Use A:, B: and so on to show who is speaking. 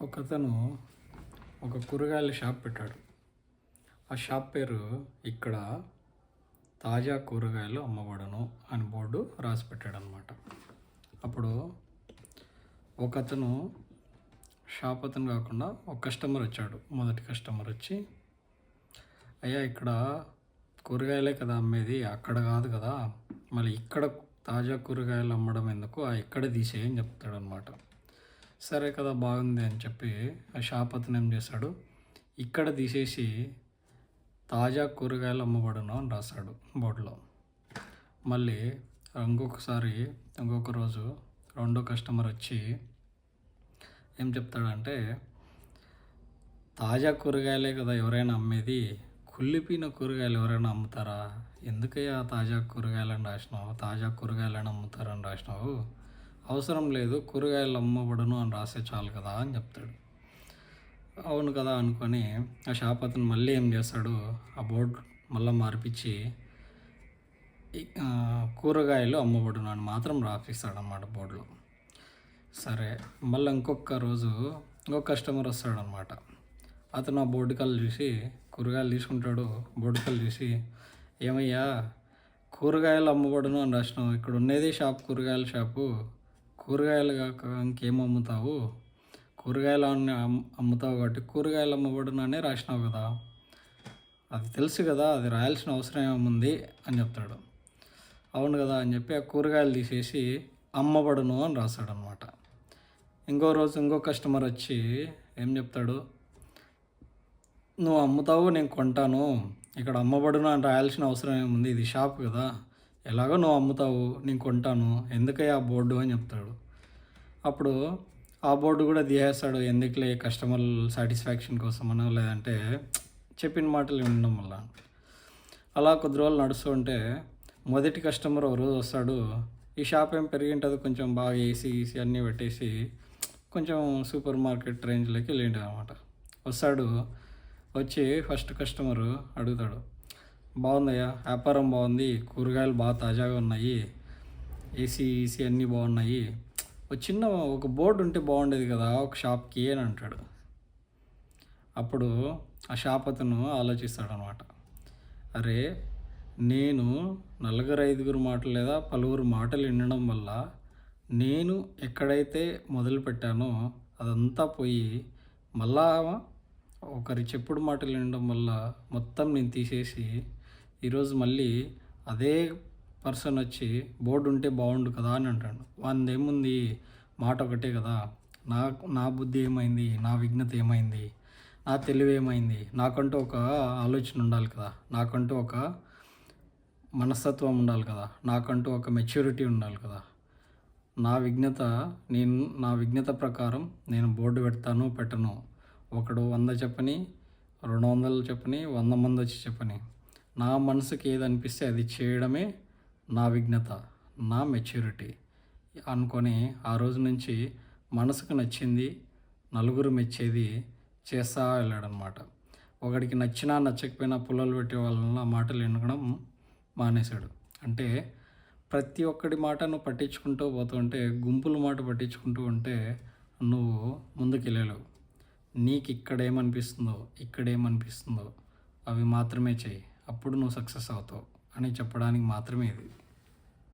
A: ఒకతను ఒక కూరగాయల షాప్ పెట్టాడు. ఆ షాప్ పేరు ఇక్కడ తాజా కూరగాయలు అమ్మబడను అని బోర్డు రాసి పెట్టాడు అనమాట అప్పుడు ఒకతను షాప్ అతను కాకుండా ఒక కస్టమర్ వచ్చాడు. మొదటి కస్టమర్ వచ్చి అయ్యా ఇక్కడ కూరగాయలే కదా అమ్మేది అక్కడ కాదు కదా మళ్ళీ ఇక్కడ తాజా కూరగాయలు అమ్మడం ఎందుకు ఆ ఇక్కడ తీసేయని చెప్తాడనమాట సరే కదా బాగుంది అని చెప్పి ఆ షాప్ అతను ఏం చేశాడు? ఇక్కడ తీసేసి తాజా కూరగాయలు అమ్మబడును అని రాశాడు బోర్డులో. మళ్ళీ ఇంకొకసారి ఇంకొక రోజు రెండో కస్టమర్ వచ్చి ఏం చెప్తాడంటే తాజా కూరగాయలే కదా ఎవరైనా అమ్మేది? కుళ్ళిపోయిన కూరగాయలు ఎవరైనా అమ్ముతారా? ఎందుకయ్యా తాజా కూరగాయలని రాసినావు? తాజా కూరగాయలను అమ్ముతారని రాసినావు? అవసరం లేదు కూరగాయలు అమ్మబడును అని రాసే చాలు కదా అని చెప్తాడు. అవును కదా అనుకొని ఆ షాప్ అతను మళ్ళీ ఏం చేస్తాడు? ఆ బోర్డు మళ్ళీ మార్పించి కూరగాయలు అమ్మబడును అని మాత్రం రాపిస్తాడు అన్నమాట బోర్డులో. సరే మళ్ళీ ఇంకొక రోజు ఇంకొక కస్టమర్ వస్తాడనమాట అతను ఆ బోర్డు కళ్ళు చూసి కూరగాయలు తీసుకుంటాడు బోర్డు కళ్ళు చూసి ఏమయ్యా కూరగాయలు అమ్మబడును అని రాసినాం ఇక్కడ ఉండేది షాప్ కూరగాయల షాపు. కూరగాయలు కాక ఇంకేం అమ్ముతావు? కూరగాయలు అన్నీ అమ్ముతావు కాబట్టి కూరగాయలు అమ్మబడును అనే రాసినావు కదా. అది తెలుసు కదా అది రాయాల్సిన అవసరం ఏముంది అని చెప్తాడు. అవును కదా అని చెప్పి ఆ కూరగాయలు తీసేసి అమ్మబడును అని రాస్తాడు అనమాట ఇంకో రోజు ఇంకో కస్టమర్ వచ్చి ఏం చెప్తాడు? నువ్వు అమ్ముతావు నేను కొంటాను. ఇక్కడ అమ్మబడును అని రాయాల్సిన అవసరం ఏముంది? ఇది షాప్ కదా. ఎలాగో నువ్వు అమ్ముతావు నేను కొంటాను ఎందుకయ్యా ఆ బోర్డు అని చెప్తాడు. అప్పుడు ఆ బోర్డు కూడా తీసేస్తాడు ఎందుకులే కస్టమర్ సాటిస్ఫాక్షన్ కోసమనో లేదంటే చెప్పిన మాటలు వినడం వల్ల. అలా కొద్ది రోజులు నడుస్తుంటే మొదటి కస్టమర్ ఒక రోజు వస్తాడు ఈ షాప్ ఏం పెరిగింటుంది కొంచెం బాగా ఏసీ ఈసీ అన్నీ పెట్టేసి కొంచెం సూపర్ మార్కెట్ రేంజ్లోకి వెళ్ళింటుంది అనమాట వస్తాడు వచ్చి ఫస్ట్ కస్టమర్ అడుగుతాడు బాగుందయ్యా వ్యాపారం బాగుంది. కూరగాయలు బాగా తాజాగా ఉన్నాయి. ఏసీ ఈసీ అన్నీ బాగున్నాయి. ఒక చిన్న ఒక బోర్డు ఉంటే బాగుండేది కదా ఒక షాప్కి అని అంటాడు. అప్పుడు ఆ షాప్ అతను ఆలోచిస్తాడు అనమాట అరే నేను నలుగురు ఐదుగురు మాటలు లేదా పలువురు మాటలు వినడం వల్ల నేను ఎక్కడైతే మొదలు పెట్టానో అదంతా పోయి మళ్ళా ఒకరి చెప్పుడు మాటలు వినడం వల్ల మొత్తం నేను తీసేసి ఈరోజు మళ్ళీ అదే పర్సన్ వచ్చి బోర్డు ఉంటే బాగుండు కదా అని అంటాడు. వాంది ఏముంది మాట ఒకటే కదా. నా నా బుద్ధి ఏమైంది? నా విఘ్నత ఏమైంది? నా తెలివి ఏమైంది? నాకంటూ ఒక ఆలోచన ఉండాలి కదా. నాకంటూ ఒక మనస్తత్వం ఉండాలి కదా. నాకంటూ ఒక మెచ్యూరిటీ ఉండాలి కదా. నా విఘ్నత నేను నా విఘ్నత ప్రకారం నేను బోర్డు పెడతాను పెట్టను. ఒకడు వంద చెప్పని రెండు వందలు చెప్పని వంద మంది వచ్చి చెప్పని. నా మనసుకి ఏది అనిపిస్తే అది చేయడమే నా విఘ్నత నా మెచ్యూరిటీ అనుకొని ఆ రోజు నుంచి మనసుకు నచ్చింది నలుగురు మెచ్చేది చేస్తా వెళ్ళాడనమాట. ఒకడికి నచ్చినా నచ్చకపోయినా పుల్లలు పెట్టే వాళ్ళ మాటలు వినడం మానేశాడు. అంటే ప్రతి ఒక్కడి మాట నువ్వు పట్టించుకుంటూ పోతుంటే గుంపుల మాట పట్టించుకుంటూ ఉంటే నువ్వు ముందుకెళ్ళలేవు. నీకు ఇక్కడేమనిపిస్తుందో ఏమనిపిస్తుందో అవి మాత్రమే చేయి అప్పుడు నువ్వు సక్సెస్ అవుతావు అని చెప్పడానికి మాత్రమే ఇది.